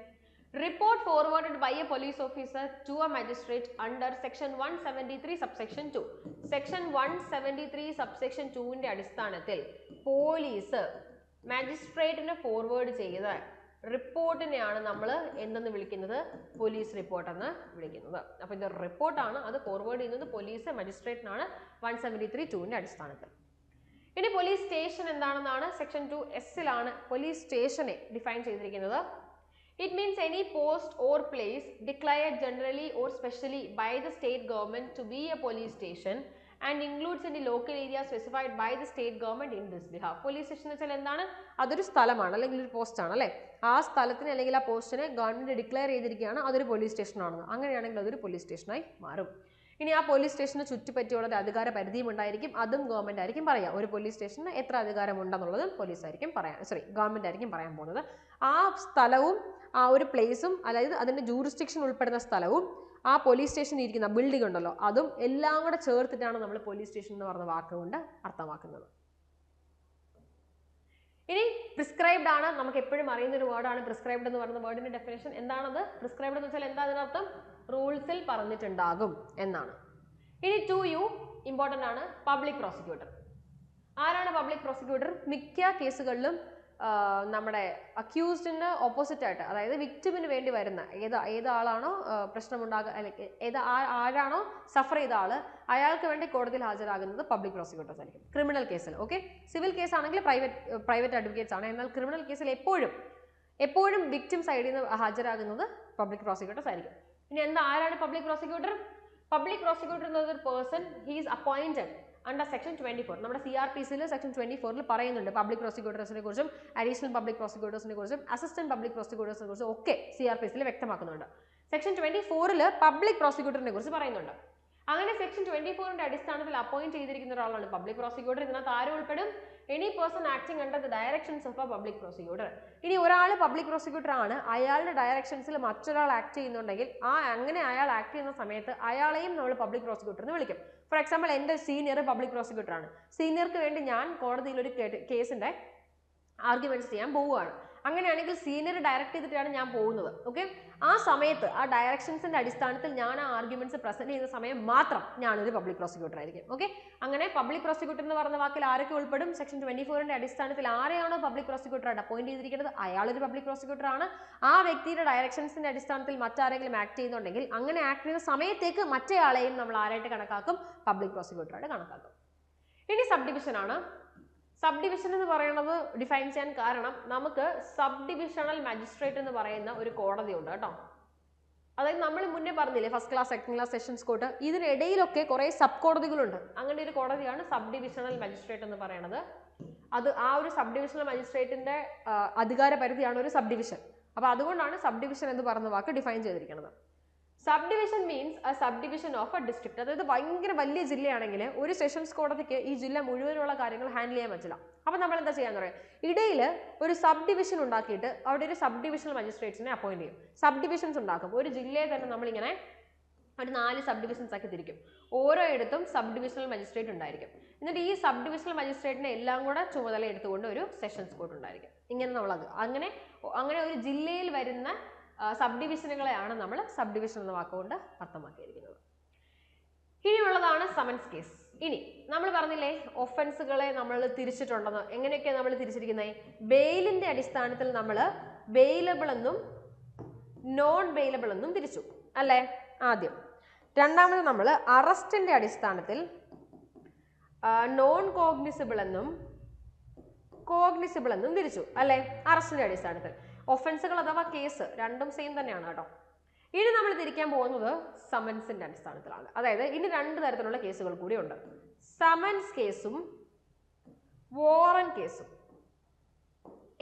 Report forwarded by a police officer to a magistrate under section one seventy three subsection two section one seventy three subsection ടുവിന്റെ അടിസ്ഥാനത്തിൽ പോലീസ് മജിസ്ട്രേറ്റിന് ഫോർവേഡ് ചെയ്ത റിപ്പോർട്ടിനെയാണ് നമ്മൾ എന്തെന്ന് വിളിക്കുന്നത്? പോലീസ് റിപ്പോർട്ട് എന്ന് വിളിക്കുന്നത്. അപ്പോൾ ഇത് റിപ്പോർട്ടാണ് അത് ഫോർവേഡ് ചെയ്യുന്നത് പോലീസ് മജിസ്ട്രേറ്റിനാണ് വൺ സെവന്റി ത്രീ ടുവിന്റെ അടിസ്ഥാനത്തിൽ. ഇനി പോലീസ് സ്റ്റേഷൻ എന്താണെന്നാണ് സെക്ഷൻ ടു എസിലാണ് പോലീസ് സ്റ്റേഷനെ ഡിഫൈൻ ചെയ്തിരിക്കുന്നത്. It means any post or place declared generally or specially by the state government to be a police station and includes in local area specified by the state government in this behalf police station എന്ന് വെച്ചാൽ എന്താണ്? അതൊരു സ്ഥലമാണ് അല്ലെങ്കിൽ ഒരു post ആണ് അല്ലേ? ആ സ്ഥലത്തിന് അല്ലെങ്കിൽ ആ പോസ്റ്റിനെ ഗവൺമെന്റ് ഡിക്ലെയർ ചെയ്തിരിക്കുകയാണ് അതൊരു പോലീസ് സ്റ്റേഷൻ ആണെന്ന്. അങ്ങനെയാണെങ്കിൽ അതൊരു പോലീസ് സ്റ്റേഷനായി മാറും. ഇനി ആ പോലീസ് സ്റ്റേഷന് ചുറ്റിപ്പറ്റിയുള്ള ഒരു അധികാര പരിധിയും ഉണ്ടായിരിക്കും. അതും ഗവൺമെന്റ് ആയിരിക്കും പറയാം. ഒരു പോലീസ് സ്റ്റേഷന് എത്ര അധികാരമുണ്ടെന്നുള്ളതും പോലീസ് ആയിരിക്കും പറയാൻ സോറി ഗവൺമെന്റ് ആയിരിക്കും പറയാൻ പോകുന്നത്. ആ സ്ഥലവും ആ ഒരു പ്ലേസും അതായത് അതിന്റെ ജൂറിസ്ഡിക്ഷൻ ഉൾപ്പെടുന്ന സ്ഥലവും ആ പോലീസ് സ്റ്റേഷനിൽ ഇരിക്കുന്ന ബിൽഡിംഗ് ഉണ്ടല്ലോ അതും എല്ലാം കൂടെ ചേർത്തിട്ടാണ് നമ്മൾ പോലീസ് സ്റ്റേഷൻ എന്ന് പറഞ്ഞ വാക്കുകൊണ്ട് അർത്ഥമാക്കുന്നത്. ഇനി പ്രിസ്ക്രൈബ്ഡ് ആണ്. നമുക്ക് എപ്പോഴും അറിയുന്ന ഒരു വേർഡാണ് പ്രിസ്ക്രൈബ്ഡ് എന്ന് പറയുന്ന വേർഡിന്റെ ഡെഫിനേഷൻ എന്താണത് പ്രിസ്ക്രൈബ്ഡ് എന്ന് വെച്ചാൽ എന്താ അതിനർത്ഥം? റൂൾസിൽ പറഞ്ഞിട്ടുണ്ടാകും എന്നാണ്. ഇനി ടു യു ഇമ്പോർട്ടന്റ് ആണ് പബ്ലിക് പ്രോസിക്യൂട്ടർ ആരാണ് പബ്ലിക് പ്രോസിക്യൂട്ടർ മിക്ക കേസുകളിലും നമ്മുടെ അക്യൂസ്ഡിന് ഓപ്പോസിറ്റ് ആയിട്ട് അതായത് വിക്ടിമിന് വേണ്ടി വരുന്ന ഏത് ഏത് ആളാണോ പ്രശ്നമുണ്ടാകുക അല്ലെങ്കിൽ ഏത് ആരാണോ സഫർ ചെയ്ത ആൾ അയാൾക്ക് വേണ്ടി കോടതിയിൽ ഹാജരാകുന്നത് പബ്ലിക് പ്രോസിക്യൂട്ടേഴ്സ് ആയിരിക്കും. ക്രിമിനൽ കേസിൽ ഓക്കെ സിവിൽ കേസ് ആണെങ്കിൽ പ്രൈവറ്റ് പ്രൈവറ്റ് അഡ്വക്കേറ്റ്സ് ആണ്. എന്നാൽ ക്രിമിനൽ കേസിൽ എപ്പോഴും എപ്പോഴും വിക്ടിം സൈഡിൽ നിന്ന് ഹാജരാകുന്നത് പബ്ലിക് പ്രോസിക്യൂട്ടേഴ്സ് ആയിരിക്കും. ഇനി എന്താ? ആരാണ് പബ്ലിക് പ്രോസിക്യൂട്ടർ പബ്ലിക് പ്രോസിക്യൂട്ടർ എന്നത് ഒരു person he's appointed under section twenty four നമ്മുടെ സി ആർ പി സിയിൽ സെക്ഷൻ ട്വന്റി ഫോറിൽ പറയുന്നുണ്ട് പബ്ലിക് പ്രോസിക്യൂട്ടേഴ്സിനെ കുറിച്ചും അഡീഷണൽ പബ്ലിക് പ്രോസിക്യൂട്ടേഴ്സിനെ കുറിച്ചും അസിസ്റ്റന്റ് പബ്ലിക് പ്രോസിക്യൂട്ടേഴ്സിനെ കുറിച്ചും ഒക്കെ സി ആർ പി സിയിൽ വ്യക്തമാക്കുന്നുണ്ട്. സെക്ഷൻ ട്വന്റി ഫോറിൽ പബ്ലിക് പ്രോസിക്യൂട്ടറിനെ കുറിച്ച് പറയുന്നുണ്ട്. അങ്ങനെ സെക്ഷൻ ട്വന്റി ഫോറിന്റെ അടിസ്ഥാനത്തിൽ അപ്പോയിന്റ് ചെയ്തിരിക്കുന്ന ഒരാളാണ് പബ്ലിക് പ്രോസിക്യൂട്ടർ ഇതിനകത്ത് ആരും ഉൾപ്പെടും? Any person acting under the directions of a public prosecutor ഇനി ഒരാൾ പബ്ലിക് പ്രോസിക്യൂട്ടർ ആണ്. അയാളുടെ ഡയറക്ഷൻസിൽ മറ്റൊരാൾ ആക്ട് ചെയ്യുന്നുണ്ടെങ്കിൽ ആ അങ്ങനെ അയാൾ ആക്ട് ചെയ്യുന്ന സമയത്ത് അയാളെയും നമ്മൾ പബ്ലിക് പ്രോസിക്യൂട്ടർ എന്ന് വിളിക്കും. ഫോർ എക്സാമ്പിൾ എന്റെ സീനിയർ പബ്ലിക് പ്രോസിക്യൂട്ടർ ആണ്. സീനിയർക്ക് വേണ്ടി ഞാൻ കോടതിയിൽ ഒരു കേസിന്റെ ആർഗ്യുമെന്റ്സ് ചെയ്യാൻ പോവുകയാണ്. അങ്ങനെയാണെങ്കിൽ സീനിയർ ഡയറക്റ്റ് ചെയ്തിട്ടാണ് ഞാൻ പോകുന്നത്. ഓക്കെ ആ സമയത്ത് ആ ഡയറക്ഷൻസിന്റെ അടിസ്ഥാനത്തിൽ ഞാൻ ആ ആർഗ്യുമെന്റ്സ് പ്രസന്റ് ചെയ്യുന്ന സമയം മാത്രം ഞാനൊരു പബ്ലിക് പ്രോസിക്യൂട്ടർ ആയിരിക്കും. ഓക്കെ അങ്ങനെ പബ്ലിക് പ്രോസിക്യൂട്ടർ എന്ന് പറഞ്ഞ വാക്കിൽ ആരൊക്കെ ഉൾപ്പെടും? സെക്ഷൻ ട്വന്റി ഫോറിന്റെ അടിസ്ഥാനത്തിൽ ആരെയാണോ പബ്ലിക് പ്രോസിക്യൂട്ടറായിട്ട് അപ്പോയിന്റ് ചെയ്തിരിക്കുന്നത്? അയാളൊരു പബ്ലിക് പ്രോസിക്യൂട്ടർ ആണ്. ആ വ്യക്തിയുടെ ഡയറക്ഷൻസിന്റെ അടിസ്ഥാനത്തിൽ മറ്റാരെങ്കിലും ആക്ട് ചെയ്യുന്നുണ്ടെങ്കിൽ അങ്ങനെ ആക്ട് ചെയ്യുന്ന സമയത്തേക്ക് മറ്റേയാളെയും നമ്മൾ ആരായിട്ട് കണക്കാക്കും? പബ്ലിക് പ്രോസിക്യൂട്ടറായിട്ട് കണക്കാക്കും. ഇനി സബ് ഡിവിഷൻ ആണ്. സബ് ഡിവിഷൻ എന്ന് പറയുന്നത് ഡിഫൈൻ ചെയ്യാൻ കാരണം നമുക്ക് സബ് ഡിവിഷണൽ മജിസ്ട്രേറ്റ് എന്ന് പറയുന്ന ഒരു കോടതി ഉണ്ട് കേട്ടോ. അതായത് നമ്മൾ മുന്നേ പറഞ്ഞില്ലേ first class second class sessions court ഇതിനിടയിലൊക്കെ കുറേ സബ് കോടതികളുണ്ട് അങ്ങനെ ഒരു കോടതിയാണ് സബ് ഡിവിഷണൽ മജിസ്ട്രേറ്റ് എന്ന് പറയുന്നത് അത് ആ ഒരു സബ് ഡിവിഷണൽ മജിസ്ട്രേറ്റിന്റെ അധികാര പരിധിയാണ് ഒരു സബ് ഡിവിഷൻ അപ്പോൾ അതുകൊണ്ടാണ് സബ് ഡിവിഷൻ എന്ന് പറയുന്ന വാക്ക് ഡിഫൈൻ ചെയ്തിരിക്കുന്നത്. Sub division means a sub division of a district അതായത് ഭയങ്കര വലിയ ജില്ലയാണെങ്കിൽ ഒരു സെഷൻസ് കോടതിക്ക് ഈ ജില്ല മുഴുവനുള്ള കാര്യങ്ങൾ ഹാൻഡിൽ ചെയ്യാൻ പറ്റില്ല. അപ്പം നമ്മൾ എന്താ ചെയ്യാന്ന് പറയാം? ഇടയിൽ ഒരു സബ് ഡിവിഷൻ ഉണ്ടാക്കിയിട്ട് അവിടെ ഒരു സബ് ഡിവിഷണൽ മജിസ്ട്രേറ്റ്സിനെ അപ്പോയിന്റ് ചെയ്യും. സബ് ഡിവിഷൻസ് ഉണ്ടാക്കും. ഒരു ജില്ലയെ തന്നെ നമ്മളിങ്ങനെ ഒരു നാല് സബ് ഡിവിഷൻസ് ആക്കി തിരിക്കും. ഓരോ ഇടത്തും സബ് ഡിവിഷണൽ മജിസ്ട്രേറ്റ് ഉണ്ടായിരിക്കും. എന്നിട്ട് ഈ സബ് ഡിവിഷണൽ മജിസ്ട്രേറ്റിനെ എല്ലാം കൂടെ ചുമതല എടുത്തുകൊണ്ട് ഒരു സെഷൻസ് കോർട്ട് ഉണ്ടായിരിക്കും. ഇങ്ങനെ നമ്മളത്. അങ്ങനെ അങ്ങനെ ഒരു ജില്ലയിൽ വരുന്ന സബ് ഡിവിഷനുകളെയാണ് നമ്മൾ സബ് ഡിവിഷൻ എന്ന വാക്കുകൊണ്ട് അർത്ഥമാക്കിയിരിക്കുന്നത്. ഇനിയുള്ളതാണ് സമൻസ് കേസ് ഇനി നമ്മൾ പറഞ്ഞില്ലേ ഒഫൻസുകളെ നമ്മൾ തിരിച്ചിട്ടുണ്ടെന്ന്. എങ്ങനെയൊക്കെയാണ് നമ്മൾ തിരിച്ചിരിക്കുന്നത് ബെയിലിന്റെ അടിസ്ഥാനത്തിൽ നമ്മൾ ബെയിലബിൾ എന്നും നോൺ ബെയിലബിൾ എന്നും തിരിച്ചു അല്ലേ? ആദ്യം. രണ്ടാമത് നമ്മൾ അറസ്റ്റിന്റെ അടിസ്ഥാനത്തിൽ നോൺ കോഗ്നിസിബിൾ എന്നും കോഗ്നിസിബിൾ എന്നും തിരിച്ചു അല്ലേ? അറസ്റ്റിന്റെ അടിസ്ഥാനത്തിൽ. ഒഫൻസുകൾ അഥവാ കേസ് രണ്ടും സെയിം തന്നെയാണ് കേട്ടോ. ഇനി നമ്മൾ തിരിക്കാൻ പോകുന്നത് സമൻസിന്റെ അടിസ്ഥാനത്തിലാണ്. അതായത് ഇനി രണ്ട് തരത്തിലുള്ള കേസുകൾ കൂടിയുണ്ട് സമൻസ് കേസും വോറൻ കേസും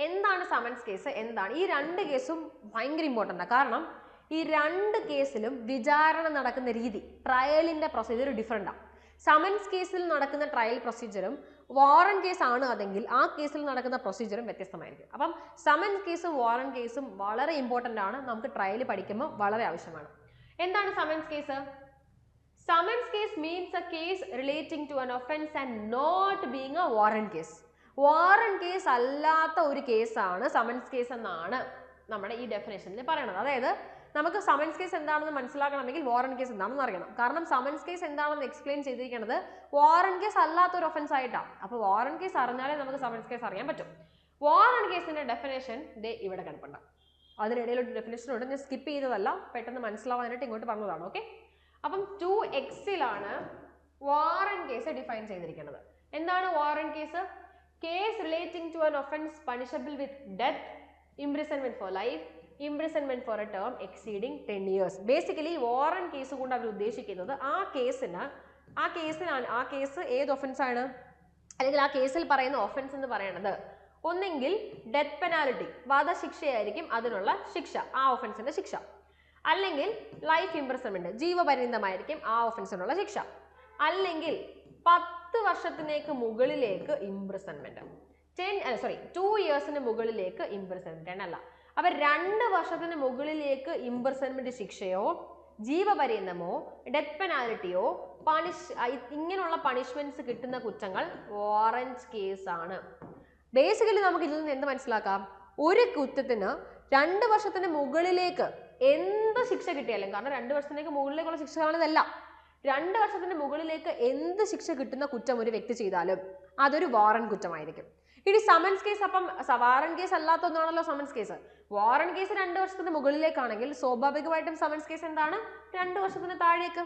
എന്താണ് സമൻസ് കേസ് എന്താണ്? ഈ രണ്ട് കേസും ഭയങ്കര ഇമ്പോർട്ടന്റ് കാരണം ഈ രണ്ട് കേസിലും വിചാരണ നടക്കുന്ന രീതി ട്രയലിന്റെ പ്രൊസീജിയർ ഡിഫറെന്റാണ് സമൻസ് കേസിൽ നടക്കുന്ന ട്രയൽ പ്രൊസീജിയറും വാറൻ കേസ് ആണ് അതെങ്കിൽ ആ കേസിൽ നടക്കുന്ന പ്രൊസീജിയറും വ്യത്യസ്തമായിരിക്കും. അപ്പം സമൻ കേസും വാറൻ കേസും വളരെ ഇമ്പോർട്ടന്റ് ആണ്. നമുക്ക് ട്രയൽ പഠിക്കുമ്പോൾ വളരെ ആവശ്യമാണ്. എന്താണ് summons case? Summons case means a case relating to an offence and not being a warrant case warrant case അല്ലാത്ത ഒരു കേസാണ് സമൻസ് കേസ് എന്നാണ് നമ്മുടെ ഈ ഡെഫിനേഷനിൽ പറയണത്. അതായത് നമുക്ക് സമൻസ് കേസ് എന്താണെന്ന് മനസ്സിലാക്കണമെങ്കിൽ വാറന്റ് കേസ് എന്താണെന്ന് അറിയണം. കാരണം സമൻസ് കേസ് എന്താണെന്ന് എക്സ്പ്ലെയിൻ ചെയ്തിരിക്കുന്നത് വാറന്റ് കേസ് അല്ലാത്ത ഒരു ഒഫൻസ് ആയിട്ടാണ്. അപ്പോൾ വാറന്റ് കേസ് അറിഞ്ഞാലേ നമുക്ക് സമൻസ് കേസ് അറിയാൻ പറ്റും. വാറന്റ് കേസിന്റെ ഡെഫിനേഷൻ ദേ ഇവിടെ കിടപ്പുണ്ട്. അതിനിടയിൽ ഒരു ഡെഫിനേഷൻ ഉണ്ട്. ഞാൻ സ്കിപ്പ് ചെയ്തതല്ല. പെട്ടെന്ന് മനസ്സിലാവാനായിട്ട് ഇങ്ങോട്ട് പറഞ്ഞതാണ്. ഓക്കെ അപ്പം ടു എക്സിലാണ് വാറൻ കേസ് ഡിഫൈൻ ചെയ്തിരിക്കുന്നത്. എന്താണ് warrant case case relating to an offence punishable with death imprisonment for life imprisonment for a term exceeding ten years basically warrant case കൊണ്ട് അവർ ഉദ്ദേശിക്കുന്നത് ആ കേസിന് ആ കേസിനാണ് ആ കേസ് ഏത് ഒഫൻസാണ് അല്ലെങ്കിൽ ആ കേസിൽ പറയുന്ന ഒഫൻസ് എന്ന് പറയുന്നത് ഒന്നെങ്കിൽ ഡെത്ത് പെനാലിറ്റി വധശിക്ഷയായിരിക്കും അതിനുള്ള ശിക്ഷ ആ ഒഫൻസിന്റെ ശിക്ഷ. അല്ലെങ്കിൽ ലൈഫ് ഇംപ്രസൺമെന്റ് ജീവപര്യന്തമായിരിക്കും ആ ഒഫൻസിനുള്ള ശിക്ഷ. അല്ലെങ്കിൽ പത്ത് വർഷത്തിനേക്ക് മുകളിലേക്ക് ഇംപ്രസൺമെന്റ് ടെൻ സോറി ടു ഇയേഴ്സിന് മുകളിലേക്ക് ഇംപ്രസൺമെന്റ് അല്ല. അപ്പൊ രണ്ട് വർഷത്തിന് മുകളിലേക്ക് ഇംപ്രസൺമെന്റ് ശിക്ഷയോ ജീവപര്യന്തമോ ഡെത്ത് പെനാലിറ്റിയോ പണിഷ് ഇങ്ങനെയുള്ള പണിഷ്മെന്റ്സ് കിട്ടുന്ന കുറ്റങ്ങൾ വാറന്റ് കേസ് ആണ്. ബേസിക്കലി നമുക്ക് ഇതിൽ നിന്ന് എന്ത് മനസ്സിലാക്കാം? ഒരു കുറ്റത്തിന് രണ്ട് വർഷത്തിന് മുകളിലേക്ക് എന്ത് ശിക്ഷ കിട്ടിയാലും കാരണം രണ്ട് വർഷത്തിലേക്ക് മുകളിലേക്കുള്ള ശിക്ഷകളല്ല രണ്ട് വർഷത്തിന് മുകളിലേക്ക് എന്ത് ശിക്ഷ കിട്ടുന്ന കുറ്റം ഒരു വ്യക്തി ചെയ്താലും അതൊരു വാറൻ കുറ്റമായിരിക്കും. ഇനി സമൻസ് കേസ് അപ്പം വാറൻ കേസ് അല്ലാത്ത ഒന്നാണല്ലോ സമൻസ് കേസ് വാറൻ കേസ് രണ്ട് വർഷത്തിന് മുകളിലേക്കാണെങ്കിൽ സ്വാഭാവികമായിട്ടും സമൻസ് കേസ് എന്താണ്? രണ്ട് വർഷത്തിന് താഴേക്ക്.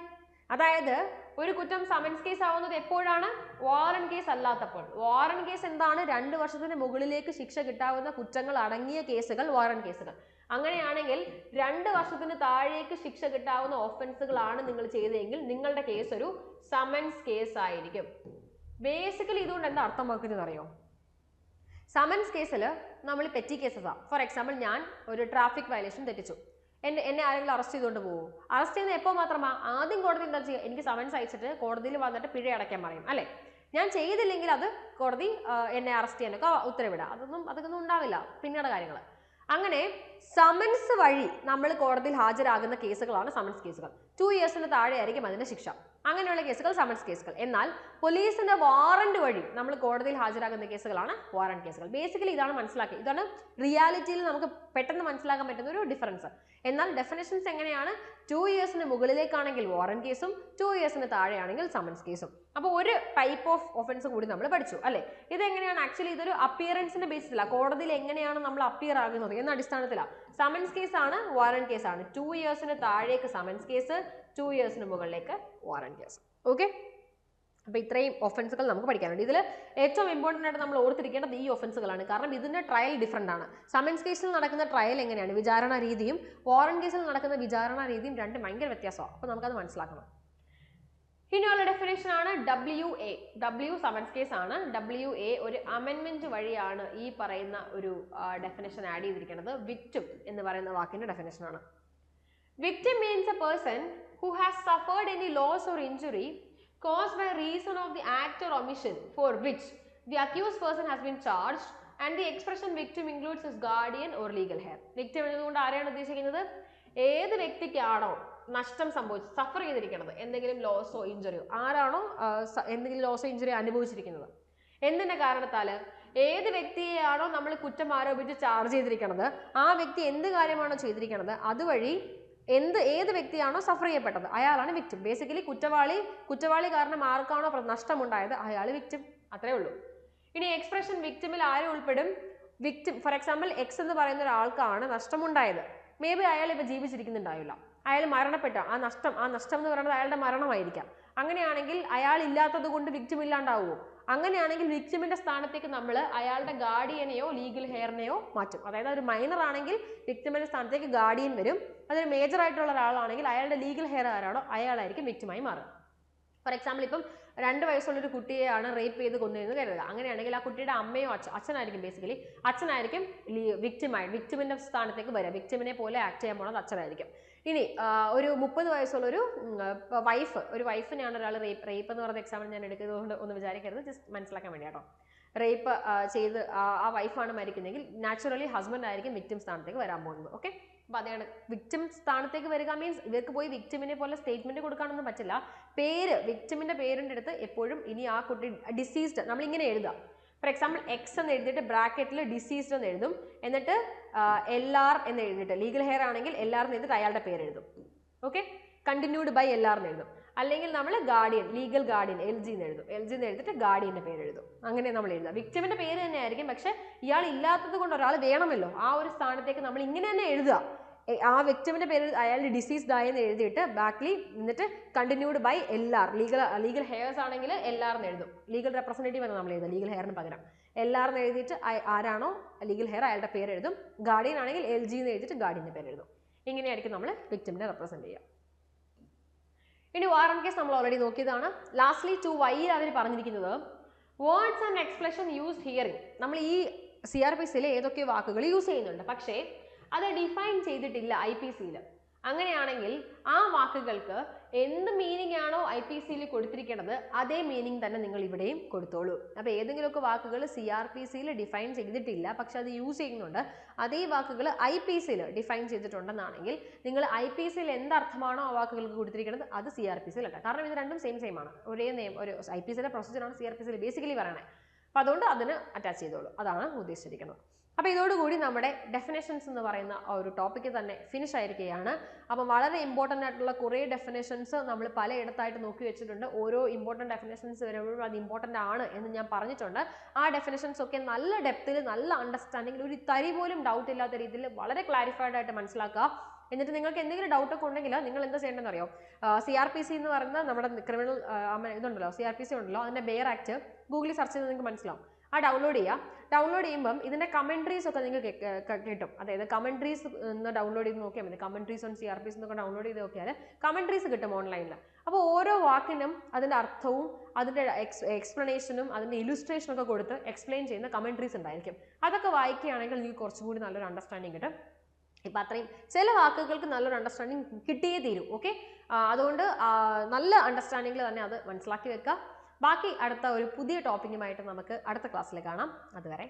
അതായത് ഒരു കുറ്റം സമൻസ് കേസ് ആവുന്നത് എപ്പോഴാണ്? വാറൻ കേസ് അല്ലാത്തപ്പോൾ. വാറൻ കേസ് എന്താണ്? രണ്ട് വർഷത്തിന് മുകളിലേക്ക് ശിക്ഷ കിട്ടാവുന്ന കുറ്റങ്ങൾ അടങ്ങിയ കേസുകൾ വാറൻ കേസുകൾ അങ്ങനെയാണെങ്കിൽ രണ്ട് വർഷത്തിന് താഴേക്ക് ശിക്ഷ കിട്ടാവുന്ന ഓഫൻസുകളാണ് നിങ്ങൾ ചെയ്തതെങ്കിൽ നിങ്ങളുടെ കേസ് ഒരു സമൻസ് കേസ് ആയിരിക്കും. ബേസിക്കലി ഇതുകൊണ്ട് എന്താ അർത്ഥമാക്കുന്നത് അറിയോ? സമൻസ് കേസിൽ നമ്മൾ പെറ്റി കേസസാണ് ഫോർ എക്സാമ്പിൾ ഞാൻ ഒരു ട്രാഫിക് വയലേഷൻ തെറ്റിച്ചു. എന്നെ എന്നെ ആരെങ്കിലും അറസ്റ്റ് ചെയ്തുകൊണ്ട് പോകും അറസ്റ്റ് ചെയ്യുന്ന എപ്പോൾ മാത്രമാ? ആദ്യം കോടതി എന്താ ചെയ്യുക എനിക്ക് സമൻസ് അയച്ചിട്ട് കോടതിയിൽ വന്നിട്ട് പിഴ അടയ്ക്കാൻ പറയും അല്ലേ? ഞാൻ ചെയ്തില്ലെങ്കിൽ അത് കോടതി എന്നെ അറസ്റ്റ് ചെയ്യാനൊക്കെ ഉത്തരവിടുക അതൊന്നും അതൊന്നും ഉണ്ടാവില്ല. പിന്നീട് കാര്യങ്ങൾ അങ്ങനെ സമൻസ് വഴി നമ്മൾ കോടതിയിൽ ഹാജരാകുന്ന കേസുകളാണ് സമൻസ് കേസുകൾ ടു ഇയേഴ്സിന് താഴെ ആയിരിക്കും അതിന്റെ ശിക്ഷ. അങ്ങനെയുള്ള കേസുകൾ സമൻസ് കേസുകൾ. എന്നാൽ പോലീസിന്റെ വാറന്റ് വഴി നമ്മൾ കോടതിയിൽ ഹാജരാകുന്ന കേസുകളാണ് വാറന്റ് കേസുകൾ. ബേസിക്കലി ഇതാണ് മനസ്സിലാക്കുക ഇതാണ് റിയാലിറ്റിയിൽ നമുക്ക് പെട്ടെന്ന് മനസ്സിലാക്കാൻ പറ്റുന്ന ഒരു ഡിഫറൻസ് എന്നാൽ ഡെഫിനേഷൻസ് എങ്ങനെയാണ്? ടു ഇയേഴ്സിന് മുകളിലേക്കാണെങ്കിൽ വാറന്റ് കേസും ടു ഇയേഴ്സിന് താഴെയാണെങ്കിൽ സമൻസ് കേസും. അപ്പോൾ ഒരു ടൈപ്പ് ഓഫ് ഒഫൻസ് കൂടി നമ്മൾ പഠിച്ചു അല്ലേ? ഇതെങ്ങനെയാണ്? ആക്ച്വലി ഇതൊരു അപ്പിയറൻസിന്റെ ബേസിസിലാണ് കോടതിയിൽ എങ്ങനെയാണ് നമ്മൾ അപ്പിയർ ആകുന്നത് എന്ന അടിസ്ഥാനത്തിലാണ് സമൻസ് കേസാണ് വാറന്റ് കേസാണ് ടു ഇയേഴ്സിന് താഴേക്ക് സമൻസ് കേസ് ടു ഇയേഴ്സിന് മുകളിലേക്ക് വാറന്റ് ഇയേഴ്സ് ഓക്കെ അപ്പോൾ ഇത്രയും ഒഫൻസുകൾ നമുക്ക് പഠിക്കാനുണ്ട് ഇതിൽ ഏറ്റവും ഇമ്പോർട്ടന്റ് ആയിട്ട് നമ്മൾ ഓർത്തിരിക്കേണ്ടത് ഈ ഒഫൻസുകളാണ് കാരണം ഇതിന്റെ ട്രയൽ ഡിഫറന്റ് ആണ്. സമൻസ് കേസിൽ നടക്കുന്ന ട്രയൽ എങ്ങനെയാണ്? വിചാരണ രീതിയും വാറൻ കേസിൽ നടക്കുന്ന വിചാരണ രീതിയും രണ്ടും ഭയങ്കര വ്യത്യാസമാണ്. അപ്പോൾ നമുക്കത് മനസ്സിലാക്കണം. ഇനിയുള്ള ഡെഫിനേഷൻ ആണ് W A W summons case ആണ്. ഡബ്ല്യു എ ഒരു അമെൻമെന്റ് വഴിയാണ് ഈ പറയുന്ന ഒരു ഡെഫിനേഷൻ ആഡ് ചെയ്തിരിക്കുന്നത്. വിറ്റും എന്ന് പറയുന്ന വാക്കിന്റെ ഡെഫിനേഷൻ ആണ്. Victim means a person who has suffered any loss or injury cause by reason of the act or omission for which the accuse person has been charge and the expression victim includes is guardian or legal heir victim എന്നതുകൊണ്ട് ആരെയാണ് ഉദ്ദേശിക്കുന്നത്? ഏത് വ്യക്തിക്കാണോ നഷ്ടം സംഭവിച്ചു സഫർ ചെയ്തിരിക്കുന്നത് എന്തെങ്കിലും ലോസോ ഇഞ്ചുറിയോ ആരാണോ എന്തെങ്കിലും ലോസോ ഇഞ്ചുറി അനുഭവിച്ചിരിക്കുന്നത്? എന്തിന്റെ കാരണത്താൽ ഏത് വ്യക്തിയെയാണോ നമ്മൾ കുറ്റം ആരോപിച്ച് ചാർജ് ചെയ്തിരിക്കുന്നത് ആ വ്യക്തി എന്ത് കാര്യമാണോ ചെയ്തിരിക്കുന്നത് അതുവഴി എന്ത് ഏത് വ്യക്തിയാണോ സഫർ ചെയ്യപ്പെട്ടത്? അയാളാണ് വിക്റ്റിം ബേസിക്കലി കുറ്റവാളി കുറ്റവാളി കാരണം ആർക്കാണോ നഷ്ടമുണ്ടായത് അയാൾ വിക്റ്റിം അത്രേ ഉള്ളൂ. ഇനി എക്സ്പ്രഷൻ വിക്ടിമിൽ ആര് ഉൾപ്പെടും? വിക്റ്റിം ഫോർ എക്സാമ്പിൾ എക്സ് എന്ന് പറയുന്ന ഒരാൾക്കാണ് നഷ്ടമുണ്ടായത്. മേ ബി അയാൾ ഇപ്പം ജീവിച്ചിരിക്കുന്നുണ്ടാവില്ല. അയാൾ മരണപ്പെട്ട? ആ നഷ്ടം ആ നഷ്ടം എന്ന് പറയുന്നത് അയാളുടെ മരണമായിരിക്കാം. അങ്ങനെയാണെങ്കിൽ അയാൾ ഇല്ലാത്തത് കൊണ്ട് വിക്റ്റിം ഇല്ലാണ്ടാവുമോ അങ്ങനെയാണെങ്കിൽ വിക്ടിമിന്റെ സ്ഥാനത്തേക്ക് നമ്മൾ അയാളുടെ ഗാർഡിയനെയോ ലീഗൽ ഹെയറിനെയോ മാറ്റും. അതായത് ഒരു മൈനർ ആണെങ്കിൽ വിക്ടിമിന്റെ സ്ഥാനത്തേക്ക് ഗാർഡിയൻ വരും. അതൊരു മേജർ ആയിട്ടുള്ള ഒരാളാണെങ്കിൽ അയാളുടെ ലീഗൽ ഹെയർ ആരാണോ അയാളായിരിക്കും വിക്ടിമായി മാറുക. ഫോർ എക്സാമ്പിൾ ഇപ്പം രണ്ട് വയസ്സുള്ള ഒരു കുട്ടിയെയാണ് റേപ്പ് ചെയ്ത് കൊന്നതെന്ന് കരുതുക. അങ്ങനെയാണെങ്കിൽ ആ കുട്ടിയുടെ അമ്മയോ അച്ഛ അച്ഛനായിരിക്കും ബേസിക്കലി അച്ഛനായിരിക്കും വിക്ടിമായി വിക്ടിമിന്റെ സ്ഥാനത്തേക്ക് വരിക. വിക്ടിമിനെ പോലെ ആക്ട് ചെയ്യാൻ പോണത് അച്ഛനായിരിക്കും. ഇനി ഒരു മുപ്പത് വയസ്സുള്ള ഒരു വൈഫ് ഒരു വൈഫിനെയാണ് ഒരാൾ റേപ്പ് റേപ്പ് എന്ന് പറഞ്ഞ എക്സാമ്പിൾ ഞാൻ എടുക്കുന്നതുകൊണ്ട് ഒന്ന് വിചാരിക്കരുത്. ജസ്റ്റ് മനസ്സിലാക്കാൻ വേണ്ടി കേട്ടോ. റേപ്പ് ചെയ്ത് ആ, വൈഫാണ് മരിക്കുന്നതെങ്കിൽ നാച്ചുറലി ഹസ്ബൻഡ് ആയിരിക്കും വിക്ടിം സ്ഥാനത്തേക്ക് വരാൻ പോകുന്നത്. ഓക്കെ അപ്പോൾ അതാണ്. വിക്ടിം സ്ഥാനത്തേക്ക് വരിക മീൻസ് ഇവർക്ക് പോയി വിക്ടിമിനെ പോലെ സ്റ്റേറ്റ്മെന്റ് കൊടുക്കാനൊന്നും പറ്റില്ല. പേര് വിക്ടിമിന്റെ പേരിന്റെ അടുത്ത് എപ്പോഴും ഇനി ആ കുട്ടി ഡിസീസ്ഡ് നമ്മളിങ്ങനെ എഴുതുക ഫോർ എക്സാമ്പിൾ എക്സ് എന്ന് എഴുതിയിട്ട് ബ്രാക്കറ്റിൽ ഡിസീസ്ഡ് എന്ന് എഴുതും. എന്നിട്ട് എൽ ആർ എന്ന് എഴുതിയിട്ട് ലീഗൽ ഹെയർ ആണെങ്കിൽ എൽ ആർ എന്ന് അയാളുടെ പേര് എഴുതും. Okay continued by L R എന്ന് എഴുതും. അല്ലെങ്കിൽ നമ്മൾ guardian legal guardian L G എന്ന് എഴുതും. എൽ ജി എന്ന് എഴുതിയിട്ട് ഗാർഡിയന്റെ പേര് എഴുതും. അങ്ങനെ നമ്മൾ എഴുതുക വിക്ടിമിന്റെ പേര് തന്നെ ആയിരിക്കും. പക്ഷെ ഇയാൾ ഇല്ലാത്തത് കൊണ്ട് ഒരാൾ വേണമല്ലോ. ആ ഒരു സ്ഥാനത്തേക്ക് നമ്മൾ ഇങ്ങനെ തന്നെ എഴുതുക. ആ വിക്ടിമിന്റെ പേര് അയാളുടെ ഡിസീസ്ഡ് ആയെന്ന് എഴുതിയിട്ട് ബാക്കിലി എന്നിട്ട് continued by L R legal legal heirs ആണെങ്കിൽ എൽ ആർ എന്ന് എഴുതും. ലീഗൽ റെപ്രസെന്റേറ്റീവ് എന്ന് നമ്മൾ എഴുതും ലീഗൽ ഹെയറിന് പകരം. എൽ ആർ എന്ന് എഴുതിയിട്ട് ആരാണോ ലീഗൽ ഹെയർ അയാളുടെ പേര് എഴുതും. ഗാർഡിയൻ ആണെങ്കിൽ എൽ ജി എന്ന് എഴുതിയിട്ട് ഗാർഡിയന്റെ പേര് എഴുതും. ഇങ്ങനെയായിരിക്കും നമ്മൾ വിക്ടിമിനെ റെപ്രസെന്റ് ചെയ്യുക. ഇനി വാറൻ കേസ് നമ്മൾ ഓൾറെഡി നോക്കിയതാണ്. ലാസ്റ്റ്ലി ടു വൈയിൽ അവർ പറഞ്ഞിരിക്കുന്നത് words and expression use hearing നമ്മൾ ഈ സി ആർ പി സിയിലെ ഏതൊക്കെ വാക്കുകൾ യൂസ് ചെയ്യുന്നുണ്ട്. പക്ഷേ അത് ഡിഫൈൻ ചെയ്തിട്ടില്ല ഐ പി സിയിൽ അങ്ങനെയാണെങ്കിൽ ആ വാക്കുകൾക്ക് എന്ത് മീനിങ് ആണോ ഐ പി സിയിൽ കൊടുത്തിരിക്കുന്നത് അതേ മീനിങ് തന്നെ നിങ്ങൾ ഇവിടെയും കൊടുത്തോളൂ. അപ്പോൾ ഏതെങ്കിലുമൊക്കെ വാക്കുകൾ സി ആർ പി സിയിൽ ഡിഫൈൻ ചെയ്തിട്ടില്ല പക്ഷെ അത് യൂസ് ചെയ്യുന്നുണ്ട് അതേ വാക്കുകൾ ഐ പി സിയിൽ ഡിഫൈൻ ചെയ്തിട്ടുണ്ടെന്നാണെങ്കിൽ നിങ്ങൾ ഐ പി സിയിൽ എന്തർത്ഥമാണോ ആ വാക്കുകൾക്ക് കൊടുത്തിരിക്കുന്നത് അത് സി ആർ പി സിയിൽ അല്ല. കാരണം ഇത് രണ്ടും സെയിം സെയിം ആണ്. ഒരേ നെയിം ഒരു ഐ പി സിയിലെ പ്രൊസീജിയറാണ് സി ആർ പി സിയിൽ ബേസിക്കലി പറയണേ. അപ്പോൾ അതുകൊണ്ട് അതിന് അറ്റാച്ച് ചെയ്തോളൂ. അതാണ് ഉദ്ദേശിച്ചിരിക്കുന്നത്. അപ്പോൾ ഇതോടുകൂടി നമ്മുടെ ഡെഫിനേഷൻസ് എന്ന് പറയുന്ന ആ ഒരു ടോപ്പിക്ക് തന്നെ ഫിനിഷ് ആയിരിക്കുകയാണ്. അപ്പം വളരെ ഇമ്പോർട്ടന്റ് ആയിട്ടുള്ള കുറേ ഡെഫിനേഷൻസ് നമ്മൾ പലയിടത്തായിട്ട് നോക്കി വെച്ചിട്ടുണ്ട്. ഓരോ ഇമ്പോർട്ടന്റ് ഡെഫിനേഷൻസ് വരുമ്പോഴും അത് ഇമ്പോർട്ടന്റ് ആണ് എന്ന് ഞാൻ പറഞ്ഞിട്ടുണ്ട്. ആ ഡെഫിനേഷൻസ് ഒക്കെ നല്ല ഡെപ്തിൽ നല്ല അണ്ടർസ്റ്റാൻഡിങ്ങിൽ ഒരു തരി പോലും ഡൗട്ട് ഇല്ലാത്ത രീതിയിൽ വളരെ ക്ലാരിഫൈഡ് ആയിട്ട് മനസ്സിലാക്കുക. എന്നിട്ട് നിങ്ങൾക്ക് എന്തെങ്കിലും ഡൗട്ട് ഒക്കെ ഉണ്ടെങ്കിൽ നിങ്ങൾ എന്താ ചെയ്യേണ്ടതെന്ന് അറിയോ? സി ആർ പി സി എന്ന് പറയുന്ന നമ്മുടെ ക്രിമിനൽ ഇതുണ്ടല്ലോ സി ആർ പി സി ഉണ്ടല്ലോ അതിന്റെ ബെയർ ആക്ട് ഗൂഗിളിൽ സെർച്ച് ചെയ്ത് നിങ്ങൾക്ക് മനസ്സിലാവും. ആ ഡൗൺലോഡ് ചെയ്യുക ഡൗൺലോഡ് ചെയ്യുമ്പം ഇതിന്റെ കമൻട്രീസ് ഒക്കെ നിങ്ങൾക്ക് കിട്ടും. അതായത് കമൻട്രീസ് എന്ന് ഡൗൺലോഡ് ചെയ്ത് നോക്കിയാൽ മതി. Commentaries on C R P എന്നൊക്കെ ഡൗൺലോഡ് ചെയ്ത് നോക്കിയാൽ കമൻട്രീസ് കിട്ടും ഓൺലൈനിൽ അപ്പോൾ ഓരോ വാക്കിനും അതിന്റെ അർത്ഥവും അതിന്റെ എക്സ് എക്സ്പ്ലനേഷനും അതിന്റെ ഇലുസ്ട്രേഷനും ഒക്കെ കൊടുത്ത് എക്സ്പ്ലെയിൻ ചെയ്യുന്ന കമൻട്രീസ് ഉണ്ടായിരിക്കും. അതൊക്കെ വായിക്കുകയാണെങ്കിൽ നിങ്ങൾക്ക് കുറച്ചും കൂടി നല്ലൊരു അണ്ടർസ്റ്റാൻഡിങ് കിട്ടും. ഇപ്പം അത്രയും ചില വാക്കുകൾക്ക് നല്ലൊരു അണ്ടർസ്റ്റാൻഡിങ് കിട്ടിയേ തീരും. ഓക്കെ അതുകൊണ്ട് നല്ല അണ്ടർസ്റ്റാൻഡിങ്ങിൽ തന്നെ അത് മനസ്സിലാക്കി വെക്കുക. ബാക്കി അടുത്ത ഒരു പുതിയ ടോപ്പിക്കുമായിട്ട് നമുക്ക് അടുത്ത ക്ലാസ്സിൽ കാണാം. അതുവരെ